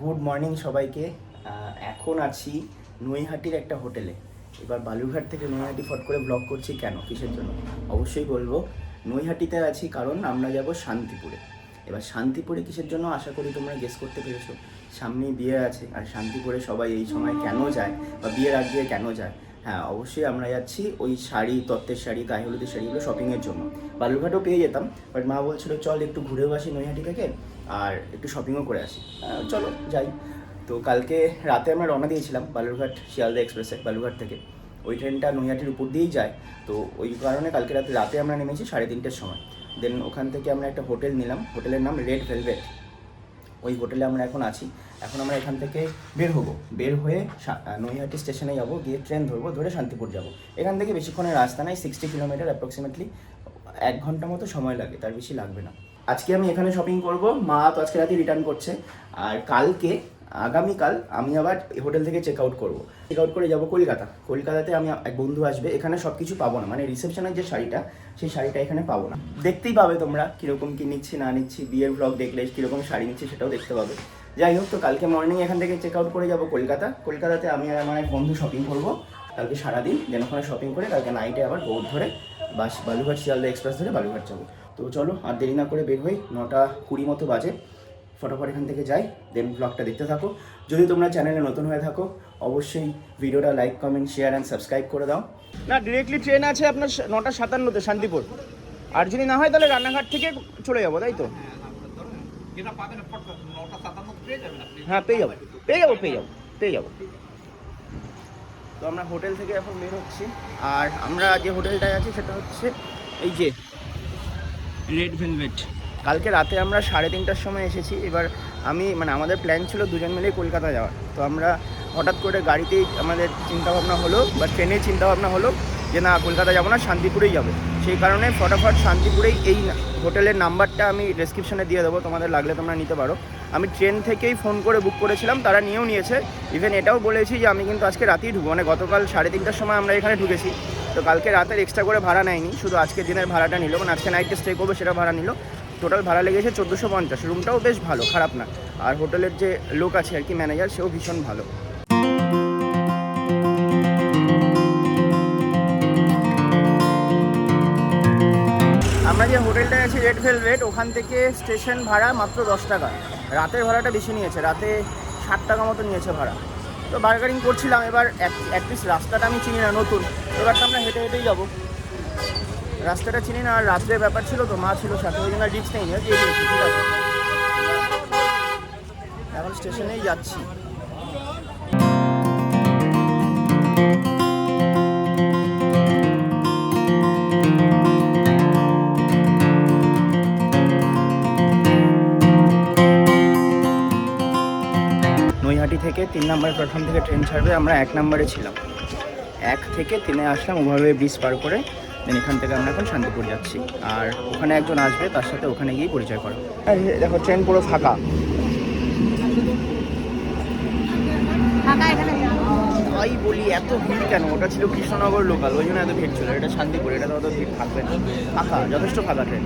Good morning সবাইকে। এখন আছি নৈহাটির একটা হোটেলে। এবার বালুরঘাট থেকে নৈহাটি ফট করে ব্লগ করছি কেন, কিসের জন্য? অবশ্যই বলব, নৈহাটিতে আছি কারণ আমরা যাব শান্তিপুরে। এবার শান্তিপুরে কিসের জন্য আশা করি তোমরা গেস করতে পেরেছ? সামনেই বিয়ে আছে, আর শান্তিপুরে সবাই এই সময় কেন যায়, বা বিয়ের আগ দিয়ে কেন যায়? হ্যাঁ অবশ্যই আমরা যাচ্ছি ওই শাড়ি, তত্ত্বের শাড়ি, গায়ে হলুদের শাড়িগুলো শপিংয়ের জন্য। বালুরঘাটও পেয়ে যেতাম বাট মা বলছিল, চল একটু ঘুরেও আসি নৈহাটি থেকে। আর একটু শপিংও করে আসি। চলো, যাই। তো কালকে রাতে আমরা রওনা দিয়েছিলাম বালুরঘাট শিয়ালদা এক্সপ্রেসে বালুরঘাট থেকে। ওই ট্রেনটা নৈহাটির উপর দিয়েই যায়। তো ওই কারণে কালকে রাতে রাতে আমরা নেমেছি সাড়ে তিনটের সময়। দেন ওখান থেকে আমরা একটা হোটেল নিলাম। হোটেলের নাম রেড ভেলভেট ওই হোটেলে আমরা এখন আছি। এখন আমরা এখান থেকে বের হব। বের হয়ে নৈহাটি স্টেশনে যাব, গিয়ে ট্রেন ধরবো, ধরে শান্তিপুর যাব। এখান থেকে বেশিক্ষণের রাস্তা নাই সিক্সটি কিলোমিটার অ্যাপ্রক্সিমেটলি এক ঘণ্টা মতো সময় লাগে, তার বেশি লাগবে না। আজকে আমি এখানে শপিং করব। মা তো আজকে রাতে রিটার্ন করছে। আর কালকে, আগামীকাল আমি আবার হোটেল থেকে চেক আউট করব। চেক আউট করে যাব কলকাতা। কলকাতাতে আমি এক বন্ধু আসবে। এখানে সব কিছু পাবো না। মানে রিসেপশনের যে শাড়িটা, সেই শাড়িটা এখানে পাবো না। দেখতেই পাবে তোমরা কীরকম কী নিচ্ছি, না নিচ্ছি, বিয়ের ব্লগ দেখলে কীরকম শাড়ি নিচ্ছি সেটাও দেখতে পাবে। যাই হোক, তো কালকে মর্নিং এখান থেকে চেক আউট করে যাব কলকাতা। কলকাতাতে আমি আর আমার এক বন্ধু শপিং করব। কালকে সারাদিন, দেন ওখানে শপিং করে কালকে নাইটে আবার বৌদ্ধ ধরে বাস বালুঘাট শিয়ালদা এক্সপ্রেস ধরে বালুঘাট যাব। তো চলো আর দেরি না করে বের হই নটা কুড়ি মতো বাজে। ফটোফট এখান থেকে যাই দেন ব্লগটা দেখতে থাকো। যদি তোমরা চ্যানেলে নতুন হয়ে থাকো অবশ্যই ভিডিওটা like comment share and subscribe করে দাও। না ডিরেক্টলি ট্রেন আছে আপনার নটা সাতান্নতে শান্তিপুর। আর যদি না হয় তাহলে রান্নাঘাট থেকে চলে যাব তাই তো? হ্যাঁ পেয়ে যাব। পেয়ে যাব পেয়ে যাব পেয়ে যাব। তো আমরা হোটেল থেকে এখন বের হচ্ছি। আর আমরা যে হোটেলটায় আছি সেটা হচ্ছে এই যে রেড ভেলভেট কালকে রাতে আমরা সাড়ে তিনটার সময় এসেছি। এবার আমি মানে আমাদের প্ল্যান ছিল দুজন মিলেই কলকাতা যাওয়ার। তো আমরা হঠাৎ করে গাড়িতেই আমাদের চিন্তাভাবনা হলো, বা ট্রেনে চিন্তাভাবনা হলো যে না, কলকাতা যাব না, শান্তিপুরেই যাব। সেই কারণে ফটাফট শান্তিপুরেই এই হোটেলের নাম্বারটা আমি ডেসক্রিপশনে দিয়ে দেবো। তোমাদের লাগলে তোমরা নিতে পারো। আমি ট্রেন থেকেই ফোন করে বুক করেছিলাম, তারা নিয়েও নিয়েছে। ইভেন এটাও বলেছি যে আমি কিন্তু আজকে রাতেই ঢুকবো। মানে গতকাল সাড়ে তিনটার সময় আমরা এখানে ঢুকেছি। তো কালকে রাতের এক্সট্রা করে ভাড়া নেয়নি। শুধু আজকের দিনের ভাড়াটা নিল। মানে আজকে নাইটে স্টে করব সেটা ভাড়া নিল। টোটাল ভাড়া লেগেছে চোদ্দোশো পঞ্চাশ। রুমটাও বেশ ভালো, খারাপ না। আর হোটেলের যে লোক আছে আর কি ম্যানেজার সেও ভীষণ ভালো। আমরা যে হোটেলটায় আছি রেড ভেলভেট ওখান থেকে স্টেশন ভাড়া মাত্র দশ টাকা। রাতের ভাড়াটা বেশি নিয়েছে, রাতে ষাট টাকা মতো নিয়েছে ভাড়া। তো বার্গারিং করছিলাম, এবার অ্যাটলিস্ট রাস্তাটা আমি চিনি না, নতুন। এবার তো আমরা হেঁটে হেঁটেই যাব। রাস্তাটা চিনি না, আর রাত্রের ব্যাপার ছিল তো, মা ছিল সাথে, ওই জন্য রিক্স নেই দিয়ে দিয়েছি, ঠিক আছে। এখন স্টেশনেই যাচ্ছি। নৈহাটি থেকে তিন নম্বর প্ল্যাটফর্ম থেকে ট্রেন ছাড়বে আমরা এক নম্বরে ছিলাম। এক থেকে তিনে আসলাম ওভারওয়ে ব্রিজ পার করে দেন এখান থেকে আমরা এখন শান্তিপুর যাচ্ছি। আর ওখানে একজন আসবে তার সাথে ওখানে গিয়ে পরিচয় করো। আর দেখো ট্রেন পুরো ফাঁকা। ফাঁকা এখানে তাই বলি এত ভিড় কেন? ওটা ছিল কৃষ্ণনগর লোকাল ওই জন্য এত ভিড় ছিল। এটা শান্তিপুর এটা তো অত ভিড় থাকবে না। ফাঁকা যথেষ্ট ফাঁকা ট্রেন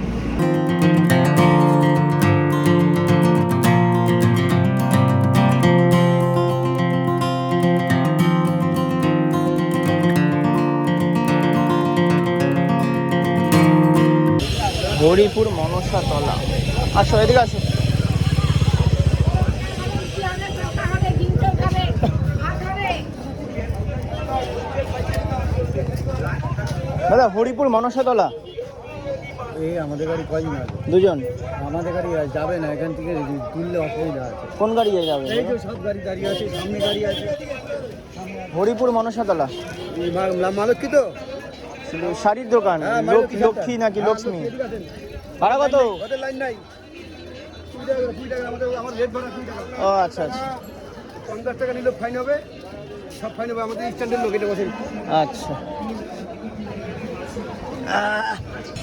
হরিপুর মনসা তলা। আসো এদিকে আসো। দাদা হরিপুর মনসা তলা। এই আমাদের গাড়ি কয়জন আছে? দুজন। আমাদের গাড়ি যাবে না এখান থেকে তুললে অসুবিধা আছে। কোন গাড়ি যাবে? এই তো সব গাড়ি দাঁড়িয়ে আছে সামনে গাড়ি আছে। হরিপুর মনসাতলা এই মা- মালতী তো? শাড়ির দোকান হ্যাঁ, লোক- লক্ষ্মী নাকি হ্যাঁ, লক্ষ্মী? ভাড়া কত? ও আচ্ছা আচ্ছা। পঞ্চাশ টাকা নিলে ফাইন হবে সব ফাইন হবে আমাদের স্ট্যান্ডের লোক এটা বসেন আচ্ছা।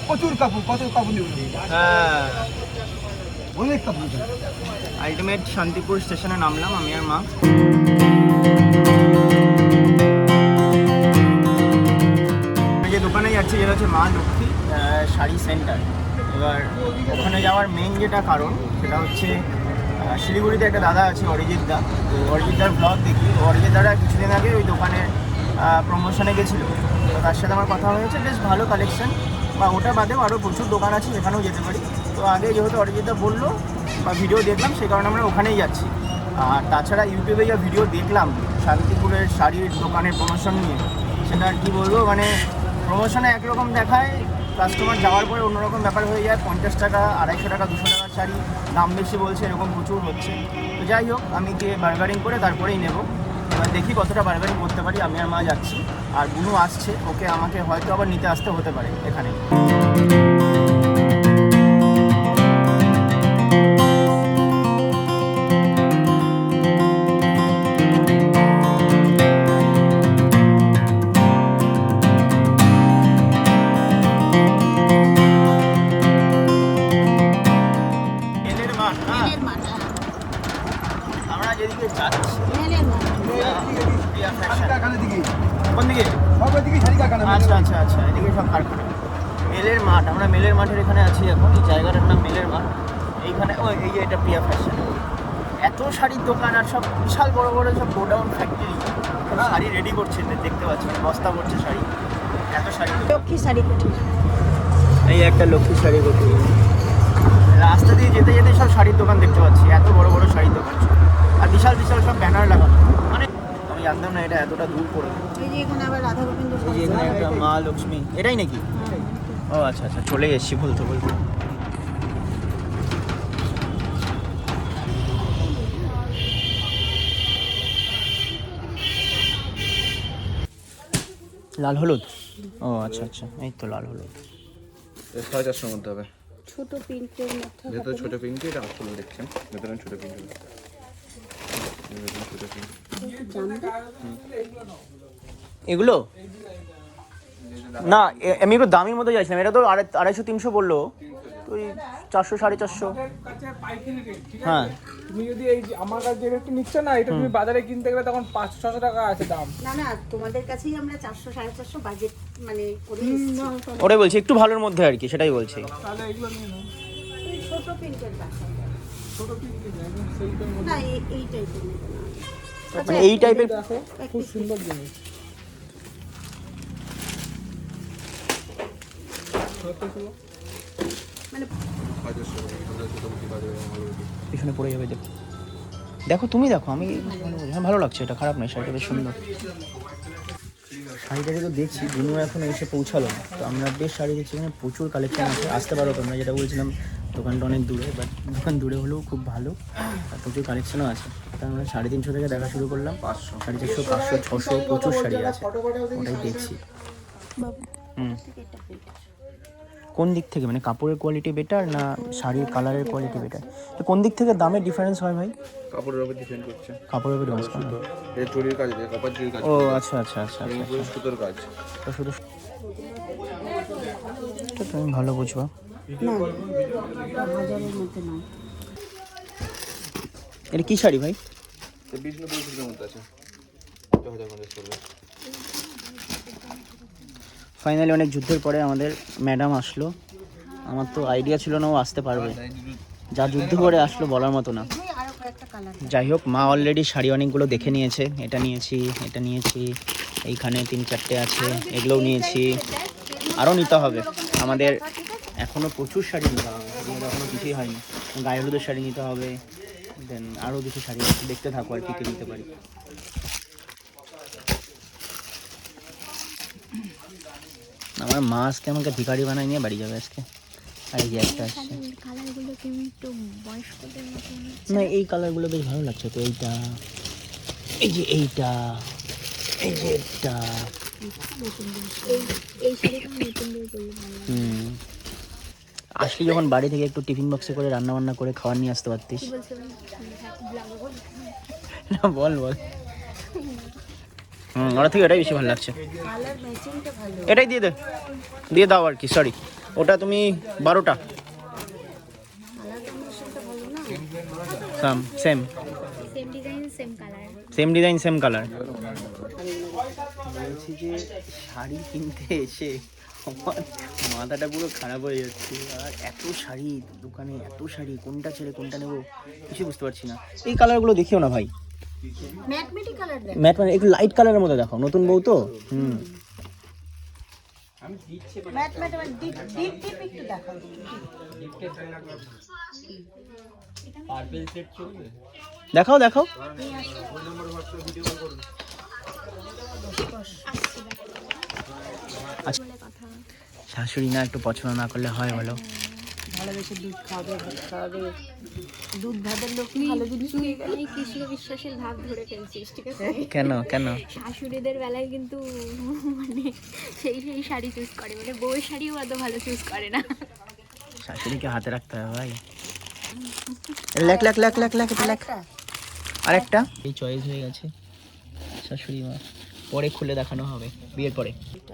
প্রচুর কাপড় কত কাপড় নেব হ্যাঁ। অনেক কাপড়। আলটিমেট শান্তিপুর স্টেশনে নামলাম আমি আর মা। দোকানে যাচ্ছি, যেটা হচ্ছে মা লক্ষ্মী শাড়ি সেন্টার। এবার ওখানে যাওয়ার মেন যেটা কারণ, সেটা হচ্ছে শিলিগুড়িতে একটা দাদা আছে, অরিজিৎ দা। অরিজিৎ দার ব্লগ দেখি। অরিজিৎ দাদা কিছুদিন আগে ওই দোকানের প্রমোশনে গেছিল। তো তার সাথে আমার কথা হয়েছে, বেশ ভালো কালেকশন বা ওটা বাদেও আরও প্রচুর দোকান আছে যেখানেও যেতে পারি। তো আগে যেহেতু অরিজিৎ দা বলল, বা ভিডিও দেখলাম সেই কারণে আমরা ওখানেই যাচ্ছি। আর তাছাড়া ইউটিউবে যা ভিডিও দেখলাম, শান্তিপুরের শাড়ির দোকানের প্রমোশন নিয়ে, সেটা আর কি বলব মানে প্রমোশনে একরকম দেখায় কাস্টমার যাওয়ার পরে অন্যরকম ব্যাপার হয়ে যায়, পঞ্চাশ টাকা, আড়াইশো টাকা, দুশো টাকার শাড়ি, দাম বেশি বলছে, এরকম প্রচুর হচ্ছে। তো যাই হোক, আমি গিয়ে বার্গারিং করে তারপরেই নেব। এবার দেখি কতটা বার্গারিং করতে পারি, আমি আর মা যাচ্ছি। আর বুনু আসছে, ওকে আমাকে হয়তো আবার নিতে আসতে হতে পারে এখানে। মেলের আমরা মেলের মাঠের এখানে আছি এখন এই জায়গাটার নাম মেলের মাঠ। এইখানে ও এই যে এটা প্রিয়া ফ্যাশন এত শাড়ির দোকান আর সব বিশাল বড় বড় সব গোডাউন ফ্যাক্টরি শাড়ি রেডি করছে দেখতে পাচ্ছেন বস্তা করছে শাড়ি। এত শাড়ি। লক্ষ্মী শাড়ি কুঠি এই একটা লক্ষ্মী শাড়ি কোটি। রাস্তা দিয়ে যেতে যেতে সব শাড়ির দোকান দেখতে পাচ্ছি এত বড় বড় শাড়ির দোকান আর বিশাল বিশাল সব ব্যানার লাগানো। মানে আমি জানতাম না এটা এতটা দূর পড়বে এই যে এখানে আবার রাধা গোবিন্দ এই যে এখানে একটা মা লক্ষ্মী। এটাই নাকি? ও আচ্ছা আচ্ছা চলে এসেছি বলতে বলতে লাল হলুদ? ও আচ্ছা আচ্ছা এই তো লাল হলুদ। সাড়ে চারশোর মধ্যে হবে। ছোট প্রিন্টের মধ্যে ভেতরে ছোট পিঙ্কি এটা আসলে দেখছেন। ভেতরে ছোট পিঙ্কি। এগুলো? না আমি একটু দামির মধ্যে যাচ্ছিলাম। এটা তো আড়াই আড়াইশো তিনশো বলল। তো ওই চারশো সাড়ে চারশো। কাছে পাইকারি রেট ঠিক হ্যাঁ। তুমি যদি এই যে আমার কাছে যে রেটটা নিচ্ছ না এটা তুমি বাজারে কিনতে গেলে তখন পাঁচশো ছশো টাকা আছে দাম। না না তোমাদের কাছেই আমরা চারশো সাড়ে চারশো বাজেট মানে করে ওটাই বলছি একটু ভালোর মধ্যে আর কি সেটাই বলছি। তাহলে এগুলো নিয়ে নাও। এই ছোট প্রিন্টের ছোট পিস না এই টাইপের আচ্ছা, মানে এই টাইপের দেখো খুব সুন্দর জিনিস কত ছিল? মানে পিছনে পড়ে যাবে দেখো দেখো তুমি দেখো আমি ভালো হ্যাঁ ভালো লাগছে এটা খারাপ নয় শাড়িটা বেশ সুন্দর। শাড়িটাকে তো দেখছি বুনু এখন এসে পৌঁছালো না। তো আমরা বেশ শাড়ি দেখছি এখানে প্রচুর কালেকশন আছে। আসতে পারো তোমরা যেটা বলছিলাম দোকানটা অনেক দূরে বাট দোকান দূরে হলেও খুব ভালো। আর প্রচুর কালেকশনও আছে। তা আমরা সাড়ে তিনশো থেকে দেখা শুরু করলাম। পাঁচশো। সাড়ে চারশো পাঁচশো ছশো প্রচুর শাড়ি আছে। ওটাই দেখছি। বাবু হুম। কোন দিক থেকে? মানে কাপড়ের কোয়ালিটি বেটার না শাড়ির কালারের কোয়ালিটি বেটার তো কোন দিক থেকে দামে ডিফারেন্স হয় ভাই? কাপড়ের উপর ডিপেন্ড করছে। কাপড়ের উপর ডিফারেন্স করে এটা চুরির কাজ এটা কপার চুরির কাজ। ও আচ্ছা আচ্ছা আচ্ছা আচ্ছা। সুতোর কাজ। তো শুধু তো তুমি ভালো বুঝবা। এটা কি শাড়ি ভাই? ফুটের মধ্যে আছে। দু হাজার পঞ্চাশ করবে। ফাইনালি অনেক যুদ্ধের পরে আমাদের ম্যাডাম আসলো। আমার তো আইডিয়া ছিল না ও আসতে পারবে। যা যুদ্ধ করে আসলো বলার মতো না। যাই হোক, মা অলরেডি শাড়ি অনেকগুলো দেখে নিয়েছে। এটা নিয়েছি এটা নিয়েছি, এইখানে তিন চারটে আছে, এগুলোও নিয়েছি। আরও নিতে হবে। আমাদের এখনও প্রচুর শাড়ি নিতে হবে। এখনও কিছুই হয়নি। গায়ে হলুদের শাড়ি নিতে হবে। দেন আরও কিছু শাড়ি দেখতে থাকো আর কি নিতে পারি। আমার মা আজকে আমাকে ভিখারি বানায় নিয়ে বাড়ি যাবে আজকে। আর এই যে একটা আসছে কালারগুলো কেমন একটু বয়স্কদের মতো না এই কালারগুলো বেশ ভালো লাগছে তো এইটা। এই যে এইটা এই যে এটা আসলে যখন বাড়ি থেকে একটু টিফিন বক্সে করে রান্না বান্না করে খাবার নিয়ে আসতে পারতিস। না বল বল। হুম, ওটা থেকে এটাই বেশি ভালো লাগছে। এটাই দিয়ে দে। দিয়ে দাও আর কি সরি ওটা তুমি বারোটা। Some same design same colour বলছি যে শাড়ি কিনতে এসে আমার মাথাটা পুরো খারাপ হয়ে যাচ্ছে। আর এত শাড়ি, দোকানে এত শাড়ি, কোনটা ছেড়ে কোনটা নেব কিছু বুঝতে পারছি না। এই কালারগুলো দেখিও না ভাই। ম্যাট মানে একটু লাইট কালারের মধ্যে দেখো নতুন বউ তো? হুম। দেখাও। দেখাও দেখাও। আচ্ছা শাশুড়ি না একটু পছন্দ না করলে হয় বলো? ভালোবেসে দুধ খাওয়াবে ভাত খাওয়াবে। দুধ ভাতের লোক ভালো জিনিস তুই এই কৃষ্ণ বিশ্বাসের ভাব ধরে ফেলছিস ঠিক আছে? কেন কেন? শাশুড়িদের বেলায় কিন্তু মানে সেই সেই শাড়ি চুজ করে মানে বউয়ের শাড়িও অত ভালো চুজ করে না। শাশুড়িকে হাতে রাখতে হবে ভাই। লেখ লেখ লেখ লেখ লেখ এটা লেখ। আরেকটা। এই চয়েস হয়ে গেছে শাশুড়ি মা। পরে খুলে দেখানো হবে বিয়ের পরে।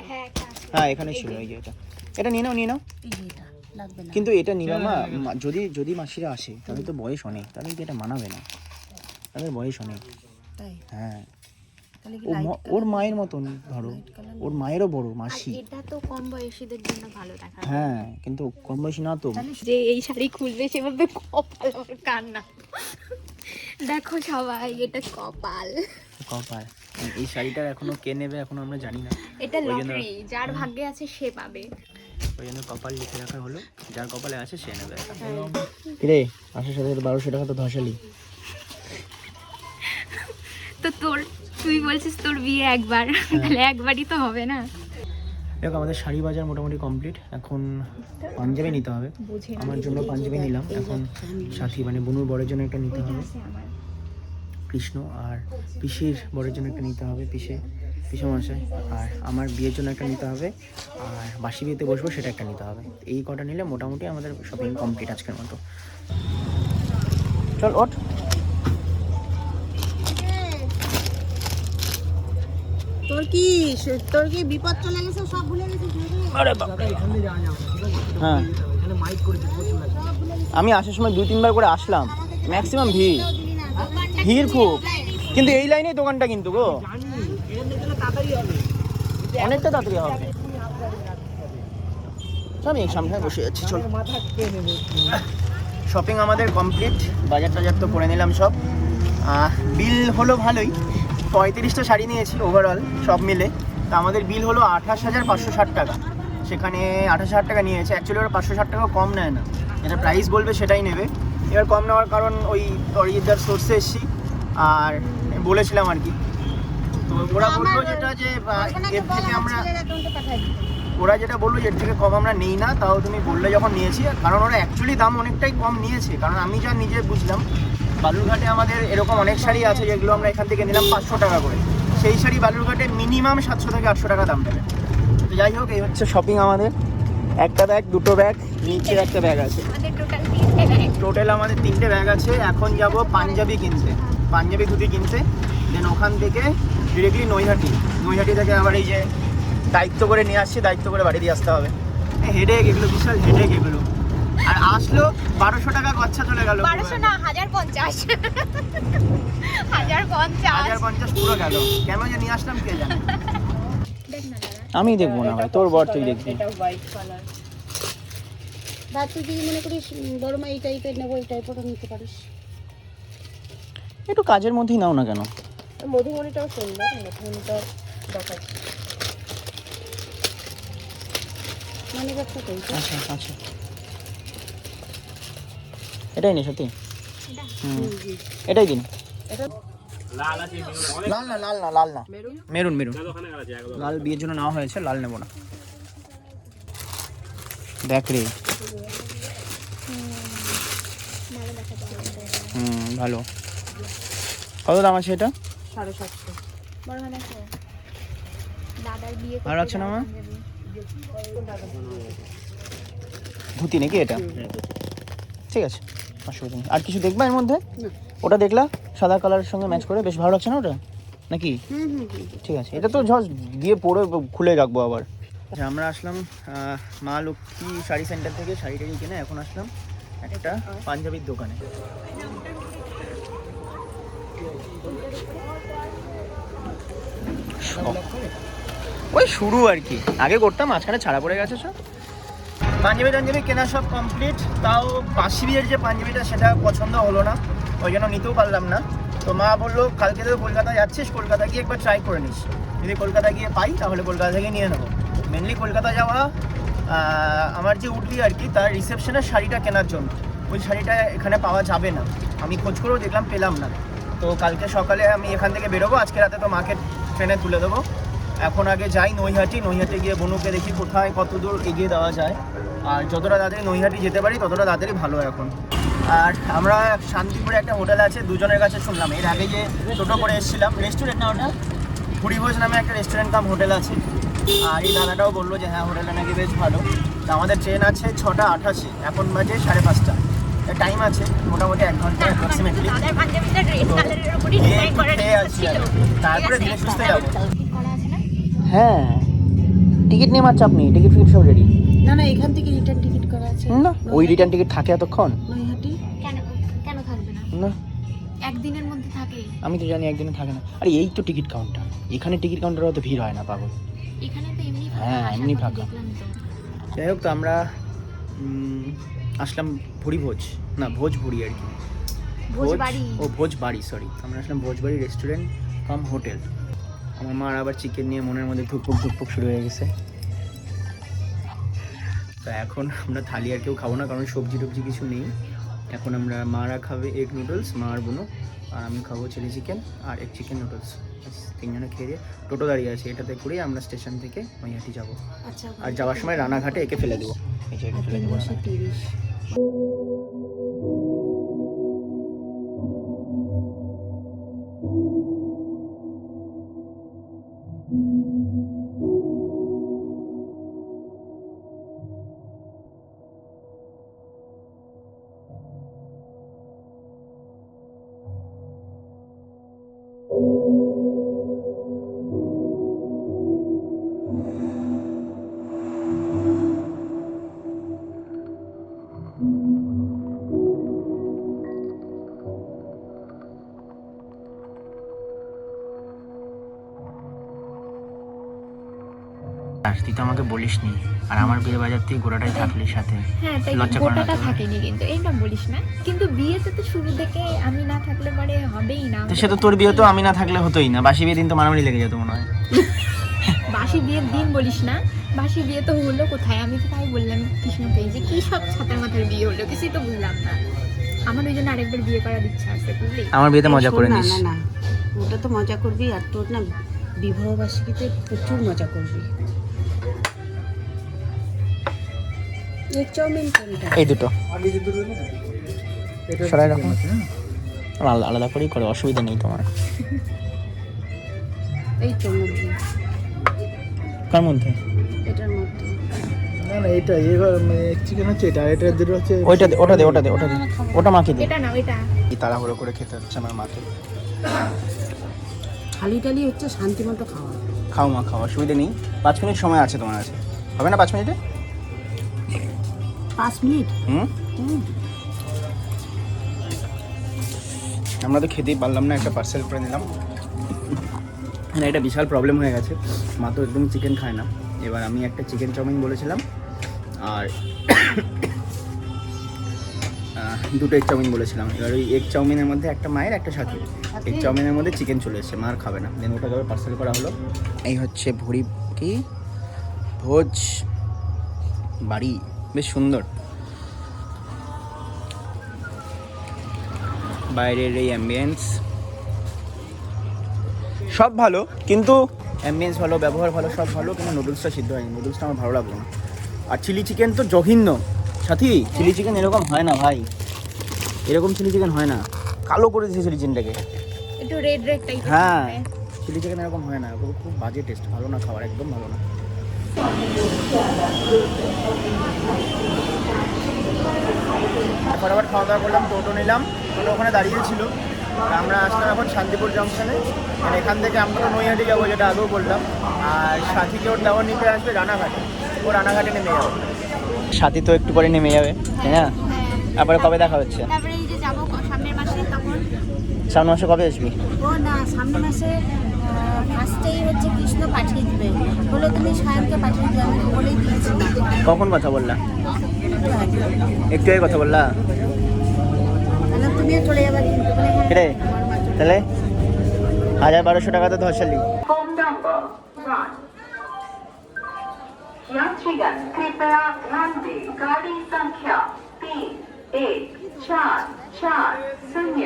হ্যাঁ হ্যাঁ এখানে ছিল এই যে। এটা এটা নিয়ে নাও নিয়ে নাও। এই যে এটা। লাগবে না। কিন্তু এটা নিবা মা মা- যদি যদি মাসিরা আসে তাহলে তো বয়স অনেক তাহলে কি এটা মানাবে না? তাদের বয়স অনেক। তাই? হ্যাঁ। ওর মায়ের মতন ধরো ওর মায়েরও বড় মাসি। এটা তো কম বয়সীদের জন্য ভালো দেখা হ্যাঁ কিন্তু কম বয়সী না তো। যে এই শাড়ি খুলবে সেভাবে কপাল আমার কান্না। দেখো সবাই এটা কপাল। কপাল। এই শাড়িটার এখনও কে নেবে এখনও আমরা জানি না। এটা লটারি যার ভাগ্যে আছে সে পাবে। ওই জন্য কপাল লিখে রাখা হলো। যার কপালে আছে সে নেবে। কিরে আসার সাথে সাথে বারোশো টাকা তো ধসালি। তো তোর তুই বলছিস তোর বিয়ে একবার তাহলে একবারই তো হবে না। দেখো আমাদের শাড়ি বাজার মোটামুটি কমপ্লিট। এখন পাঞ্জাবি নিতে হবে। আমার জন্য পাঞ্জাবি নিলাম। এখন সাথী মানে বনুর বরের জন্য একটা নিতে হবে। কৃষ্ণ আর পিসির বরের জন্য একটা নিতে হবে। পিসে পিসমশাই আর আমার বিয়ের জন্য একটা নিতে হবে আর বাসি বিয়েতে বসবো সেটা একটা নিতে হবে। এই কটা নিলে মোটামুটি আমাদের শপিং কমপ্লিট আজকের মতো। চল ওঠ। তোর কি তোর কি বিপদ চলে গেছে? সব ভুলে গেছিস আরে বাবা হ্যাঁ। আমি আসার সময় দুই তিনবার করে আসলাম। ম্যাক্সিমাম ভিড়। ভিড় খুব। কিন্তু এই লাইনে দোকানটা কিন্তু গো। অনেকটা তাড়াতাড়ি হবে। আমি এই সামনে বসে যাচ্ছি চল। শপিং আমাদের কমপ্লিট বাজার টাজার তো করে নিলাম সব। বিল হলো ভালোই। পঁয়ত্রিশটা শাড়ি নিয়েছি ওভারঅল সব মিলে। তা আমাদের বিল হলো আঠাশ হাজার পাঁচশো ষাট টাকা। সেখানে আঠাশ হাজার টাকা নিয়েছে। অ্যাকচুয়ালি ওরা পাঁচশো ষাট টাকা কম নেয় না। যেটা প্রাইস বলবে সেটাই নেবে। এবার কম নেওয়ার কারণ ওই অরিজিৎদার সোর্সে এসেছি। আর বলেছিলাম আর কি ওরা বলল যেটা যে এর থেকে আমরা। ওরা যেটা বলল এর থেকে কম আমরা নেই না তাও তুমি বললে যখন নিয়েছি কারণ ওরা অ্যাকচুয়ালি দাম অনেকটাই কম নিয়েছে কারণ আমি যা নিজে বুঝলাম বালুরঘাটে আমাদের এরকম অনেক শাড়ি আছে যেগুলো আমরা এখান থেকে নিলাম পাঁচশো টাকা করে। সেই শাড়ি বালুরঘাটে মিনিমাম সাতশো থেকে আটশো টাকা দাম দেবে। তো যাই হোক এই হচ্ছে শপিং আমাদের। একটা ব্যাগ দুটো ব্যাগ নিচে একটা ব্যাগ আছে। টোটাল টোটাল আমাদের তিনটে ব্যাগ আছে। এখন যাব পাঞ্জাবি কিনতে। পাঞ্জাবি ধুতি কিনতে। দেন ওখান থেকে ডিরেক্টলি নৈহাটি। নৈহাটি থেকে আবার এই যে দায়িত্ব করে নিয়ে আসছি দায়িত্ব করে বাড়ি দিয়ে আসতে হবে। হেডেক এগুলো বিশাল হেডেক এগুলো। আর আসলো বারোশো টাকা খরচা চলে গেল। বারোশো না হাজার পঞ্চাশ। হাজার পঞ্চাশ। হাজার পঞ্চাশ পুরো গেল। কেন যে নিয়ে আসলাম কে জানে? দেখ না দাদা আমি দেখব না ভাই তোর বর তুই দেখবি। বা তুই যদি মনে করিস বড় মা এই টাইপের নেব এই টাইপেরও নিতে পারিস? একটু কাজের মধ্যেই নাও না কেন? মধুমণিটাও সুন্দর মধুমণিটাও দেখাচ্ছি। মানে আচ্ছা আচ্ছা। এটাই নে সত্যি? এটাই দিন। লাল না লাল না লাল না। মেরুন? মেরুন লাল বিয়ের জন্য নেওয়া হয়েছে লাল নেব না। দেখ রে। হুম ভালো। কত দাম আছে এটা? সাড়ে সাতশো। বড় মানে দাদার বিয়ে লাগছে না আমার? ধুতি নাকি এটা? ঠিক আছে অসুবিধা নেই। আর কিছু দেখবা এর মধ্যে? ওটা দেখলা? সাদা কালারের সঙ্গে ম্যাচ করে? বেশ ভালো লাগছে না ওটা? নাকি? হুম হুম হুম। ঠিক আছে এটা তো ঝস দিয়ে পরে খুলে রাখব আবার। আচ্ছা, আমরা আসলাম মা লক্ষ্মী শাড়ি সেন্টার থেকে শাড়ি টাড়ি কিনে এখন আসলাম একটা পাঞ্জাবির দোকানে। ওই শুরু আর কি। আগে করতাম মাঝখানে ছাড়া পড়ে গেছে সব। পাঞ্জাবি, টাঞ্জাবি কেনা সব কমপ্লিট তাও বিয়ের যে পাঞ্জাবিটা, সেটা পছন্দ হলো না। ওই জন্য নিতেও পারলাম না। তো মা বলল, কালকে তো কলকাতা যাচ্ছিস, কলকাতা গিয়ে একবার ট্রাই করে নিস। যদি কলকাতা গিয়ে পাই, তাহলে কলকাতা থেকে নিয়ে নেব। মেনলি কলকাতা যাওয়া আমার যে উঠলি আর কি, তার রিসেপশনের শাড়িটা কেনার জন্য। ওই শাড়িটা এখানে পাওয়া যাবে না। আমি খোঁজ করেও দেখলাম, পেলাম না। তো কালকে সকালে আমি এখান থেকে বেরোবো, আজকে রাতে তো মাকে ট্রেনে তুলে দেবো। এখন আগে যাই নৈহাটি নৈহাটি গিয়ে বনুকে দেখি কোথায় কত দূর এগিয়ে দেওয়া যায়। আর যতটা তাড়াতাড়ি নৈহাটি যেতে পারি, ততটা তাড়াতাড়ি ভালো এখন। আর আমরা শান্তিপুরে একটা হোটেল আছে, দুজনের কাছে শুনলাম। এর আগে যে টোটো করে এসেছিলাম রেস্টুরেন্ট না ওটা? ভুড়িভোজ নামে একটা রেস্টুরেন্ট কাম হোটেল আছে। আর এই দাদাটাও বলল যে হ্যাঁ হোটেলটা নাকি বেশ ভালো। আমাদের ট্রেন আছে ছটা আঠাশে, এখন বাজে সাড়ে পাঁচটা। টাইম আছে মোটামুটি এক ঘণ্টা অ্যাপ্রক্সিমেটলি। তারপরে ধীরে সুস্থে যাব? হ্যাঁ। টিকিট নিয়ে মারছে আপনি টিকিট ফিকিট সব রেডি না না এখান থেকে রিটার্ন টিকিট করা আছে। না ওই রিটার্ন টিকিট থাকে এতক্ষণ? নৈহাটি? কেন কেন থাকবে না? না। একদিনের মধ্যে থাকে। আমি তো জানি একদিনে থাকে না। আরে এই তো টিকিট কাউন্টার এখানে টিকিট কাউন্টারে অত ভিড় হয় না পাগল। এখানে তো এমনি হ্যাঁ, এমনি ফাঁকা। যাই হোক তো আমরা আসলাম ভুড়ি ভোজ না ভোজ ভুড়ি আর কি। ভোজবাড়ি। ও ভোজ বাড়ি সরি আমরা আসলাম ভোজবাড়ি রেস্টুরেন্ট কাম হোটেল আমার মার আবার চিকেন নিয়ে মনের মধ্যে ধুকপুক ধুকপুক শুরু হয়ে গেছে। তো এখন আমরা থালি আর কেউ খাব না কারণ সবজি টবজি কিছু নেই। এখন আমরা মারা খাবে এগ নুডলস মা আর বোনো আর আমি খাব চিলি চিকেন আর এগ চিকেন নুডলস তিনজনে খেয়ে দিয়ে টোটো দাঁড়িয়ে আছে এটাতে করেই আমরা স্টেশন থেকে নৈহাটি যাব। আচ্ছা আর যাওয়ার সময় রানাঘাটে একে ফেলে দেবো। এই যে একে ফেলে দেবো আর তুই তো আমাকে বলিসনি। আর আমার বিয়ে বাজার তুই গোড়াটাই থাকলি সাথে। হ্যাঁ তাই লজ্জা করে না থাকেনি কিন্তু এইটা বলিস না। কিন্তু বিয়েতে তো শুরু থেকে আমি না থাকলে পরে হবেই না। তো সে তো তোর বিয়ে তো আমি না থাকলে হতোই না। বাসি বিয়ে দিন তো মারামারি লেগে যেত মনে হয়। বাসি বিয়ের দিন বলিস না। বাসি বিয়ে তো হলো কোথায়? আমি তো তাই বললাম কৃষ্ণকে যে কি সব ছাতার মাথার বিয়ে হলো? কিছুই তো বুঝলাম না। আমার ওই জন্য আরেকবার বিয়ে করার ইচ্ছা আছে বুঝলি? আমার বিয়েতে মজা করে নিস। না না ওটা তো মজা করবি আর তোর না বিবাহ বার্ষিকীতে প্রচুর মজা করবি। এগ চাউমিন কোনটা? এই দুটো। আগে যে দুটো এটা সরাই রাখো। আলাদা আলাদা করেই করে অসুবিধা নেই তোমার। এই তো মুরগি কার মধ্যে? এটার মধ্যে। না না এটা এবার চিকেন হচ্ছে এটা এটা দুটো হচ্ছে ওইটা দে ওটা দে ওটা দে ওটা দে। ওটা মাকে দে। এটা না তাড়াহুড়ো করে খেতে হচ্ছে আমার মাকে? খালি টালি হচ্ছে খাওয়া। খাও মা খাও অসুবিধা নেই। পাঁচ মিনিট সময় আছে তোমার কাছে। হবে না পাঁচ মিনিটে? পাঁচ মিনিট। আমরা তো খেতেই পারলাম না একটা পার্সেল করে নিলাম। না এটা বিশাল প্রবলেম হয়ে গেছে। মা তো একদম চিকেন খায় না। এবার আমি একটা চিকেন চাউমিন বলেছিলাম আর দুটো এগ চাউমিন বলেছিলাম। এবার ওই এগ চাউমিনের মধ্যে একটা মায়ের একটা সাথী এগ চাউমিনের মধ্যে চিকেন চলে এসেছে মার খাবে না। দেন ওটা পার্সেল করা হলো। এই হচ্ছে ভরি কি? ভোজ বাড়ি। বেশ সুন্দর। বাইরের এই অ্যাম্বিয়েন্স সব ভালো কিন্তু অ্যাম্বিয়েন্স ভালো ব্যবহার ভালো সব ভালো কিন্তু নুডলসটা সিদ্ধ হয়নি। নুডলসটা আমার ভালো লাগল না। আর চিলি চিকেন তো জঘন্য। সাথী চিলি চিকেন এরকম হয় না ভাই। এরকম চিলি চিকেন হয় না। কালো করে দিয়েছে চিলি চিকেনটাকে একটু রেড রেড টাইপের হ্যাঁ। চিলি চিকেন এরকম হয় না। খুব খুব বাজে টেস্ট ভালো না খাবার একদম ভালো না। ফটাফট খাওয়া দাওয়া করলাম টোটো নিলাম। টোটো ওখানে দাঁড়িয়ে ছিল। আমরা আসলাম এখন শান্তিপুর জংশনে আর এখান থেকে আমরা তো নৈহাটি যাব যেটা আগেও বললাম। আর সাথীকে ওর দেওয়ার নিতে আসবে রানাঘাটে। ও রানাঘাটে নেমে যাবে। সাথী তো একটু পরে নেমে যাবে তাই না? তারপরে কবে দেখা হচ্ছে? তারপরে এই যে যাব ক- সামনের মাসে সামনে মাসে কবে আসবি? ও না সামনের মাসে ফার্স্টেই হচ্ছে কৃষ্ণ পাঠিয়ে দিবে বলে তুমি স্বয়ংকে পাঠিয়ে দিবে আমি তো বলেই দিয়েছি কখন কথা বললা একটু আগে কথা বললা তাহলে তুমিও চলে যাবে কিন্তু বলে হ্যাঁ, রে আমার মা চলে তাহলে হাজার বারোশো টাকা তো ধসালি फोन नंबर वन यात्रीगण कृपया ध्यान दें गाड़ी संख्या तीन एक चार चार शून्य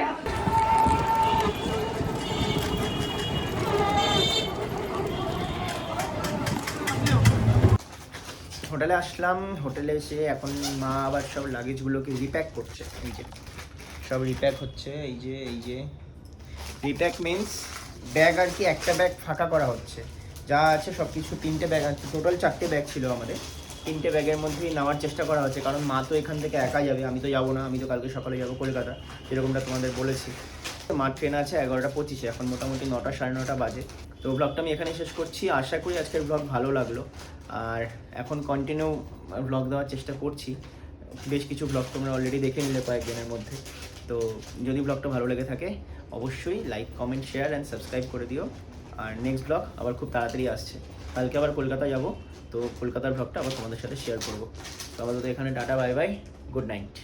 হোটেলে আসলাম, হোটেলে এসে এখন মা আবার সব লাগেজগুলোকে রিপ্যাক করছে। এই যে, সব রিপ্যাক হচ্ছে, এই যে এই যে। রিপ্যাক মিন্স ব্যাগ আর কি একটা ব্যাগ ফাঁকা করা হচ্ছে। যা আছে সব কিছু তিনটে ব্যাগ আছে টোটাল চারটে ব্যাগ ছিল আমাদের। তিনটে ব্যাগের মধ্যেই নেওয়ার চেষ্টা করা হচ্ছে, কারণ মা তো এখান থেকে একা যাবে, আমি তো যাব না, আমি তো কালকে সকালে যাব কলকাতা যেরকমটা তোমাদের বলেছি। মার ট্রেন আছে এগারোটা পঁচিশে, এখন মোটামুটি নটা, সাড়ে নটা বাজে। তো ব্লগটা আমি এখানে শেষ করছি, আশা করি আজকের ব্লগ ভালো লাগল। আর এখন কন্টিনিউ ব্লগ দেওয়ার চেষ্টা করছি। বেশ কিছু ব্লগ তোমরা অলরেডি দেখে নিলে কয়েকদিনের মধ্যে। তো যদি ব্লগটা ভালো লেগে থাকে, অবশ্যই like comment share and subscribe করে দিও। আর নেক্সট ব্লগ আবার খুব তাড়াতাড়ি আসছে। কালকে আবার কলকাতা যাব, তো কলকাতার ব্লগটা আবার তোমাদের সাথে শেয়ার করব। তো আপাতত এখানে tata bye bye good night